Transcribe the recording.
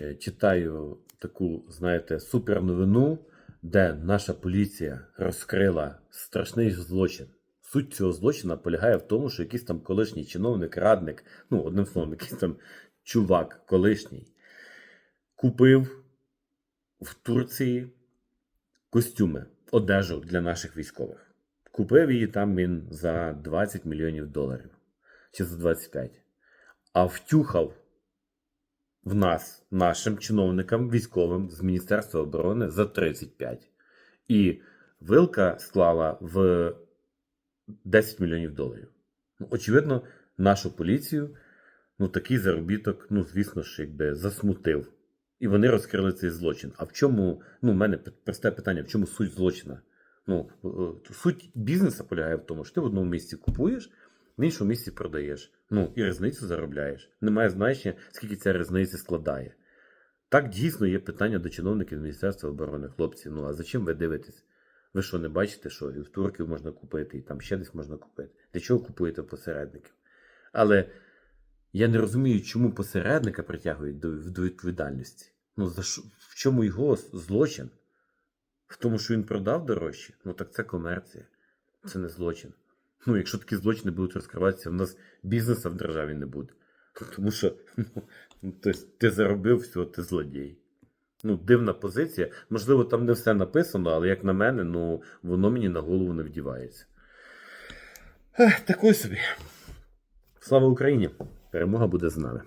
е, читаю таку, знаєте, суперновину, де наша поліція розкрила страшний злочин. Суть цього злочина полягає в тому, що якийсь там колишній чиновник, радник, ну, одним словом, якийсь там чувак колишній, купив в Турції костюми, одежу для наших військових. Купив її там він за 20 мільйонів доларів чи за 25. А втюхав в нас, нашим чиновникам військовим з Міністерства оборони за 35. І вилка склала в 10 мільйонів доларів. Ну, очевидно, нашу поліцію ну, такий заробіток, ну, звісно ж, якби засмутив. І вони розкрили цей злочин. А в чому, ну, в мене просте питання: в чому суть злочина? Ну, е, суть бізнесу полягає в тому, що ти в одному місці купуєш, в іншому місці продаєш. Ну, і різницю заробляєш. Немає значення, скільки ця різниця складає. Так дійсно є питання до чиновників Міністерства оборони, хлопці. Ну а за чим ви дивитесь? Ви що, не бачите, що і в турків можна купити, і там ще десь можна купити? Для чого купуєте посередників? Але я не розумію, чому посередника притягують до, до відповідальності. Ну, за що, в чому його злочин? В тому, що він продав дорожче? Ну так це комерція, це не злочин. Ну, якщо такі злочини будуть розкриватися, в нас бізнесу в державі не буде. Тому що ну, ти, ти заробив все, ти злодій. Ну, дивна позиція. Можливо, там не все написано, але як на мене, ну, воно мені на голову не вдівається. Ех, такой собі. Слава Україні! Перемога буде з нами.